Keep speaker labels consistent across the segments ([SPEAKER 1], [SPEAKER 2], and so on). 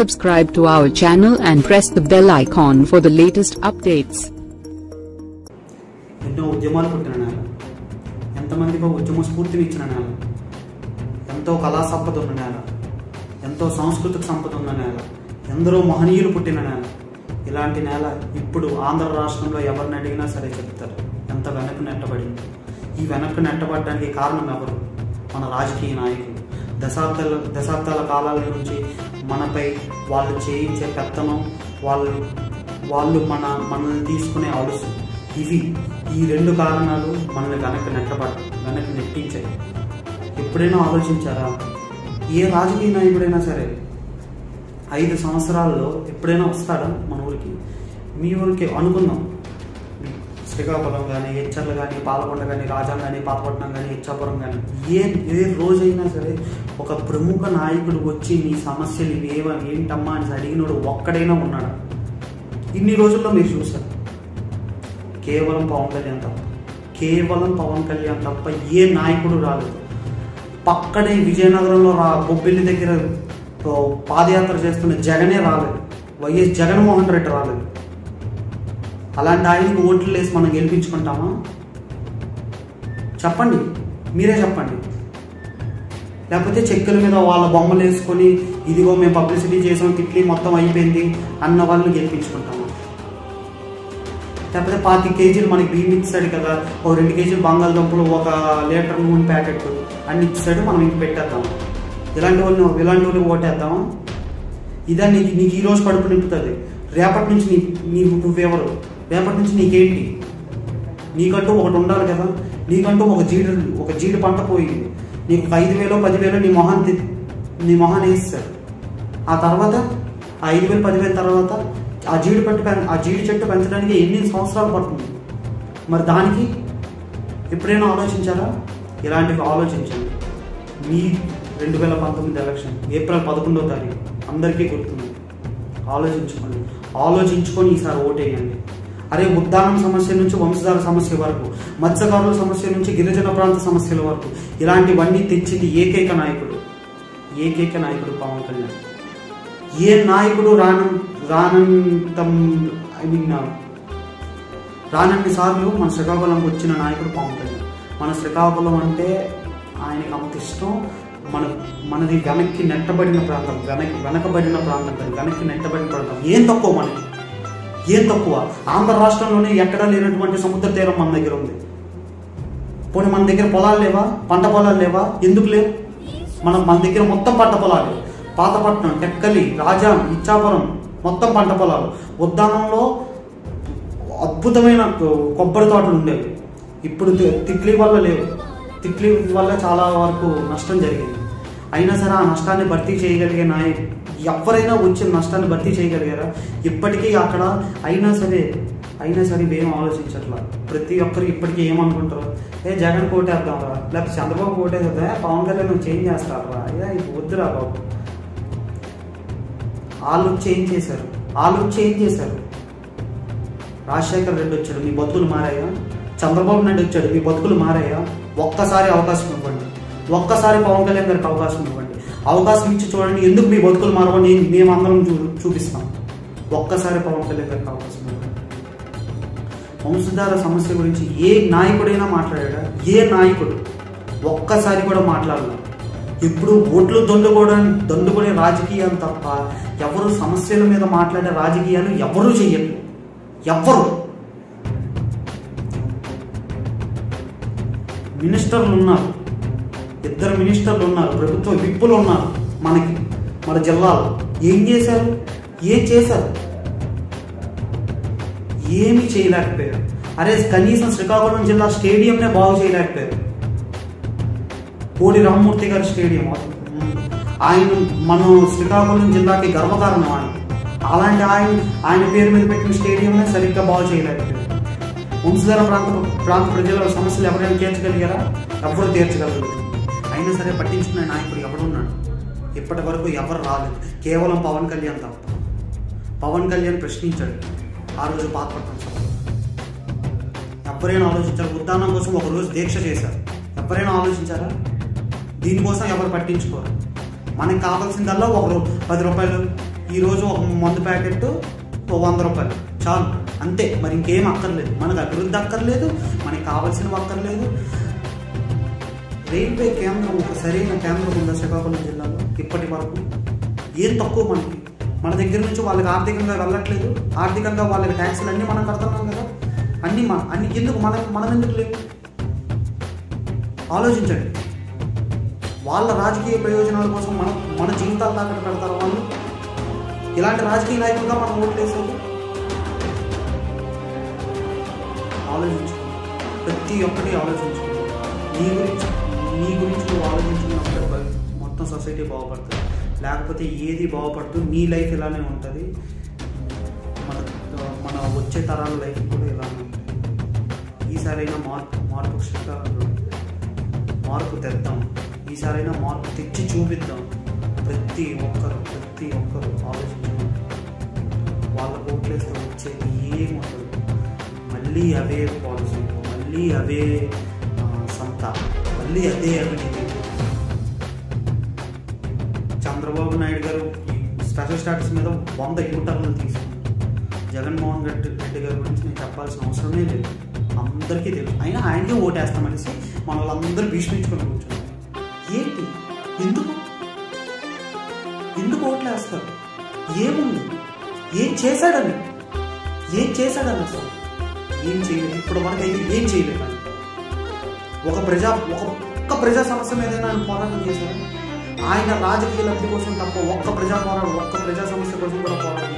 [SPEAKER 1] subscribe to our channel and press the bell icon for the latest updates.
[SPEAKER 2] ఎన్నో ఉద్యమాలు పుట్టిన నేల ఎంతమందికో ఉద్యమ స్ఫూర్తిని ఇచ్చిన నేల ఎంతో కళా సంపద ఉన్న నేల ఎంతో సాంస్కృతిక సంపద ఉన్న నేల ఎందరో మహనీయులు పుట్టిన నేల ఇలాంటి నేల ఇప్పుడు ఆంధ్ర రాష్ట్రంలో ఎవరిని అడిగినా సరే చెప్తారు. ఎంత వెనక్కి నెట్టబడింది. ఈ వెనక్కి నెట్టబడడానికి కారణం ఎవరు మన రాజకీయ నాయకులు. దశాబ్దాల దశాబ్దాల కాలాల నుంచి మనపై వాళ్ళు చేయించే పెత్తనం వాళ్ళు వాళ్ళు మన మనల్ని తీసుకునే అలుసు. ఇవి ఈ రెండు కారణాలు మనల్ని వెనక్కి నెట్టబడ వెనక్కి నెట్టించాయి. ఎప్పుడైనా ఆలోచించారా? ఏ రాజకీయ నాయకుడైనా సరే ఐదు సంవత్సరాల్లో ఎప్పుడైనా వస్తాడా మన ఊరికి? మీ ఊరికి అనుకుందాం శ్రీకాకుళం కానీ హెచ్చర్లు కానీ పాలకొండ కానీ రాజాం కానీ పాతపట్నం కానీ ఇచ్చాపురం కానీ ఏ ఏ రోజైనా సరే ఒక ప్రముఖ నాయకుడు వచ్చి నీ సమస్యలు ఇవేవ ఏంటమ్మా అని అడిగినోడు ఒక్కడైనా ఉన్నాడు? ఇన్ని రోజుల్లో మీరు చూశారు. కేవలం పవన్ కళ్యాణ్ తప్ప. కేవలం పవన్ కళ్యాణ్ తప్ప ఏ నాయకుడు రాలేదు. పక్కనే విజయనగరంలో రా బొబ్బిల్లి దగ్గర పాదయాత్ర చేస్తున్న జగనే రాలేదు. వైఎస్ జగన్మోహన్ రెడ్డి రాలేదు. అలాంటి ఆయనకి ఓట్లు వేసి మనం గెలిపించుకుంటామా? చెప్పండి. మీరే చెప్పండి. లేకపోతే చెక్కుల మీద వాళ్ళ బొమ్మలు వేసుకొని ఇదిగో మేము పబ్లిసిటీ చేసాం తిట్లీ మొత్తం అయిపోయింది అన్న వాళ్ళని గెలిపించుకుంటామా? లేకపోతే పాతి కేజీలు మనకి బియ్యం ఇచ్చాడు కదా ఒక రెండు కేజీలు బంగాళదుంపలు ఒక లీటర్ నూనె ప్యాకెట్ అన్ని ఇచ్చాడు మనం ఇంక పెట్టేద్దాం. ఇలాంటి వాళ్ళని ఇలాంటి వాళ్ళు ఓటేద్దామా ఇదా నీకు నీకు ఈరోజు కడుపు నింపుతుంది. రేపటి నుంచి నీ నీకు నువ్వెవరు? రేపటి నుంచి నీకేంటి? నీకంటూ ఒకటి ఉండాలి కదా? నీకంటూ ఒక జీడి ఒక జీడి పంట పోయింది. నీకు ఐదు వేలో పదివేలో నీ మొహాన్ని నీ మొహాన్ని వేస్తారు. ఆ తర్వాత ఆ ఐదు వేలు పదివేల తర్వాత ఆ జీడి పట్టు ఆ జీడి చెట్టు పెంచడానికి ఎన్ని సంవత్సరాలు పడుతుంది? మరి దానికి ఎప్పుడైనా ఆలోచించారా? ఇలాంటివి ఆలోచించండి. మీ రెండు వేల పంతొమ్మిది ఎలక్షన్ ఏప్రిల్ పదకొండో తారీఖు అందరికీ గుర్తుంది. ఆలోచించుకోండి. ఆలోచించుకొని ఈసారి ఓటేయండి. అరే ఉద్దానం సమస్య నుంచి వంశధార సమస్య వరకు మత్స్యకారుల సమస్య నుంచి గిరిజన ప్రాంత సమస్యల వరకు ఇలాంటివన్నీ తెచ్చింది ఏకైక నాయకుడు. ఏకైక నాయకుడు పవన్ కళ్యాణ్. ఏ నాయకుడు రాన రానంతం ఐ మీన్ రానన్ని సార్లు మన శ్రీకాకుళంకి వచ్చిన నాయకుడు పవన్ కళ్యాణ్. మన శ్రీకాకుళం అంటే ఆయనకు అంత ఇష్టం. మన మనది వెనక్కి నెట్టబడిన ప్రాంతం వెనక్కి వెనకబడిన ప్రాంతం కానీ వెనక్కి నెట్టబడిన ప్రాంతం. ఏం తక్కువ మనకి? ఏం తక్కువ? ఆంధ్ర రాష్ట్రంలోనే ఎక్కడా లేనటువంటి సముద్ర తీరం మన దగ్గర ఉంది. పోనీ మన దగ్గర పొలాలు లేవా? పంట పొలాలు లేవా? ఎందుకు లేవు? మన మన దగ్గర మొత్తం పంట పొలాలు. పాతపట్నం టెక్కలి రాజాం ఇచ్చాపురం మొత్తం పంట పొలాలు. ఉద్దానంలో అద్భుతమైన కొబ్బరి తోటలు ఉండేవి. ఇప్పుడు తిట్లీ వల్ల లేవు. తిట్లీ వల్ల చాలా వరకు నష్టం జరిగింది. అయినా సరే ఆ నష్టాన్ని భర్తీ చేయగలిగే నాయకుడు ఎవరైనా వచ్చిన నష్టాన్ని భర్తీ చేయగలిగారా? ఇప్పటికీ అక్కడ అయినా సరే అయినా సరే ఇవేం ఆలోచించట్లా. ప్రతి ఒక్కరు ఇప్పటికీ ఏమనుకుంటారు? ఏ జగన్ కోటేద్దాం రా లేకపోతే చంద్రబాబు కోటేద్దా పవన్ కళ్యాణ్ నువ్వు చేంజ్ చేస్తారా? అయ్యా వద్దురా బాబు. వాళ్ళు చేంజ్ చేశారు. వాళ్ళు చేంజ్ చేశారు. రాజశేఖర్ రెడ్డి వచ్చాడు మీ బతుకులు మారాయా? చంద్రబాబు నాయుడు వచ్చాడు మీ బతుకులు మారాయా? ఒక్కసారి అవకాశం ఇవ్వండి. ఒక్కసారి పవన్ కళ్యాణ్ గారికి అవకాశం ఇవ్వండి. అవకాశం ఇచ్చి చూడండి ఎందుకు మీ బతుకులు మారవని మేమందరం చూ చూపిస్తాం ఒక్కసారి పవన్ కళ్యాణ్ గారికి అవకాశం వంశధార సమస్య గురించి ఏ నాయకుడైనా మాట్లాడా ఏ నాయకుడు? ఒక్కసారి కూడా మాట్లాడలేదు ఇప్పుడు ఓట్లు దొండుకోవడం దొండుకునే రాజకీయాలు తప్ప ఎవరు సమస్యల మీద మాట్లాడే రాజకీయాలు ఎవరూ చెయ్యరు. ఎవ్వరు మినిస్టర్లు ఉన్నారు. ఇద్దరు మినిస్టర్లు ఉన్నారు ప్రభుత్వ విప్పులు ఉన్నారు మనకి మన జిల్లాలో. ఏం చేశారు? ఏం చేశారు? ఏమి చేయలేకపోయారు. అరే కనీసం శ్రీకాకుళం జిల్లా స్టేడియంనే బాగు చేయలేకపోయారు. కోడి రామమూర్తి గారి స్టేడియం ఆయన మన శ్రీకాకుళం జిల్లాకి గర్వకారణం ఆయన. అలాంటి ఆయన ఆయన పేరు మీద పెట్టిన స్టేడియంనే సరిగ్గా బాగు చేయలేకపోయారు. వంశధార ప్రాంత ప్రాంత ప్రజల సమస్యలు ఎవరైనా తీర్చగలిగారా? ఎవరు తీర్చగలరు. అయినా సరే పట్టించుకునే నాయకుడు ఎవడున్నాడు ఇప్పటి వరకు ఎవరు రాలేదు. కేవలం పవన్ కళ్యాణ్ తప్ప. పవన్ కళ్యాణ్ ప్రశ్నించాడు. ఆ రోజు పాతపట్నం ఎవరైనా ఆలోచించారు? ఉద్దానం కోసం ఒక రోజు దీక్ష చేశారు. ఎవరైనా ఆలోచించారా? దీనికోసం ఎవరు పట్టించుకోరు? మనకి కావాల్సిందల్లా ఒక పది రూపాయలు ఈరోజు ఒక మందు ప్యాకెట్ ఓ వంద రూపాయలు. చాలు. అంతే. మరి ఇంకేం అక్కర్లేదు. మనకు అభివృద్ధి అక్కర్లేదు మనకి కావాల్సినవి అక్కర్లేదు. రైల్వే కేంద్రం ఒక సరైన కేంద్రం ఉందా శ్రీకాకుళం జిల్లాలో? ఇప్పటి వరకు ఏం తక్కువ మనకి? మన దగ్గర నుంచి వాళ్ళకి ఆర్థికంగా వెళ్ళట్లేదు. ఆర్థికంగా వాళ్ళకి ట్యాక్సులు అన్నీ మనం కడుతున్నాం కదా. అన్నీ మన అన్ని ఎందుకు మనం మనం ఎందుకు లేవు? ఆలోచించండి. వాళ్ళ రాజకీయ ప్రయోజనాల కోసం మన మన జీవితాలు తాకట్టు పెడతారు వాళ్ళు. ఇలాంటి రాజకీయ నాయకులుగా మనం ఓట్లు వేసేది? ఆలోచించుకోండి ప్రతి ఒక్కటి ఆలోచించుకోండి నీ గురించి నీ గురించి నువ్వు ఆలోచించుకున్నప్పుడు మొత్తం సొసైటీ బాగుపడుతుంది. లేకపోతే ఏది బాగుపడుతూ నీ లైఫ్ ఇలానే ఉంటుంది. మన మన వచ్చే తరాల లైఫ్ కూడా ఇలానే ఉంటుంది. ఈసారైనా మార్పు మార్పు మార్పు తెద్దాం. ఈసారైనా మార్పు తెచ్చి చూపిద్దాం. ప్రతి ఒక్కరు ప్రతి ఒక్కరు ఆలోచించడం. వాళ్ళ ఓట్లేస్తే వచ్చేది ఏముండదు. మళ్ళీ అవే పాలసీ మళ్ళీ అవే సంత. మళ్ళీ అదే అవినీతి చంద్రబాబు నాయుడు గారు స్పెషల్ స్టాటస్ మీద వంద యూటర్న్లు తీసుకున్నారు జగన్మోహన్ రెడ్డి రెడ్డి గారి గురించి నేను చెప్పాల్సిన అవసరమే లేదు. అందరికీ తెలుసు. అయినా ఆయనకే ఓటేస్తామనేసి మన వాళ్ళందరూ భీష్మించుకొని కూర్చున్నారు. ఏంటి? ఎందుకు? ఎందుకు ఓట్లు వేస్తారు ఏముంది? ఏం చేశాడని? ఏం చేశాడని అసలు? ఏం చేయలేదు. ఇప్పుడు మనకైతే ఏం చేయలేదు? ఒక ప్రజా ఒక ఒక్క ప్రజా సమస్య మీదైనా ఆయన పోరాటం చేశారు. ఆయన రాజకీయ లబ్ధి కోసం తప్ప ఒక్క ప్రజా పోరాటం ఒక్క ప్రజా సమస్య కోసం కూడా పోరాటం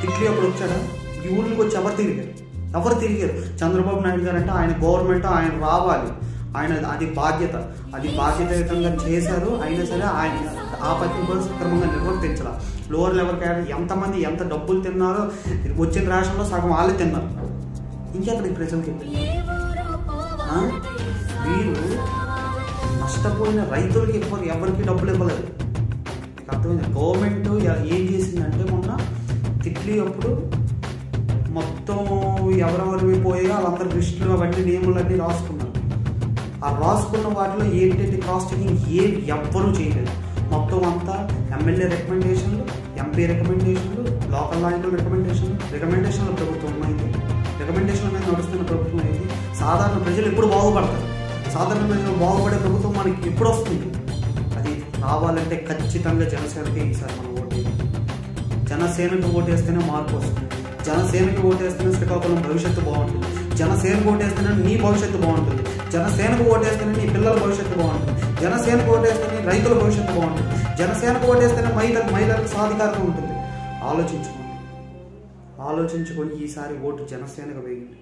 [SPEAKER 2] తిట్లీ అప్పుడు వచ్చాడా? ఈ ఊళ్ళకి వచ్చి ఎవరు తిరిగారు? ఎవరు తిరిగారు? చంద్రబాబు నాయుడు గారు అంటే ఆయన గవర్నమెంట్ ఆయన రావాలి. ఆయన అది బాధ్యత. అది బాధ్యతయుతంగా చేశారు అయినా సరే ఆయన ఆ పత్రిక కూడా సక్రమంగా నిర్వర్తించాల లోవర్ లెవెల్ క్యాడర్ ఎంతమంది ఎంత డబ్బులు తిన్నారో వచ్చిన రాష్ట్రంలో సగం వాళ్ళే తిన్నారు. ఇంకెక్కడ ఈ ప్రజలకి ఇబ్బంది? వీరు నష్టపోయిన రైతులకి ఎవరు ఎవరికి డబ్బులు ఇవ్వలేదు. మీకు అర్థమైంది? గవర్నమెంట్ ఏం చేసిందంటే మొన్న తిట్లీ అప్పుడు మొత్తం ఎవరెవరివి పోయో వాళ్ళందరి దృష్టిలో అవన్నీ నియమాలన్నీ రాసుకున్నారు. ఆ రాసుకున్న వాటిలో ఏంటంటే క్రాస్ చెకింగ్ ఏం ఎవ్వరూ చేయలేదు. మొత్తం అంతా ఎమ్మెల్యే రికమెండేషన్లు ఎంపీ రికమెండేషన్లు లోకల్ నాయకుల రికమెండేషన్లు రికమెండేషన్ల ప్రభుత్వం అయింది రికమెండేషన్ల మీద నడుస్తున్న ప్రభుత్వం అయింది సాధారణ ప్రజలు ఎప్పుడు బాగుపడతారు. సాధారణంగా బాగుపడే ప్రభుత్వం మనకి ఎప్పుడు వస్తుంది? అది రావాలంటే ఖచ్చితంగా జనసేనకి ఈసారి మనం ఓటు వేయాలి. జనసేనకు ఓటేస్తేనే మార్పు వస్తుంది. జనసేనకి ఓటేస్తేనే శ్రీకాకుళం భవిష్యత్తు బాగుంటుంది. జనసేనకు ఓటేస్తేనే నీ భవిష్యత్తు బాగుంటుంది. జనసేనకు ఓటేస్తేనే నీ పిల్లల భవిష్యత్తు బాగుంటుంది. జనసేనకు ఓటేస్తేనే రైతుల భవిష్యత్తు బాగుంటుంది. జనసేనకు ఓటేస్తేనే మహిళ మహిళలకు సాధికారత ఉంటుంది. ఆలోచించుకోండి. ఆలోచించుకొని ఈసారి ఓటు జనసేనకు వేయండి.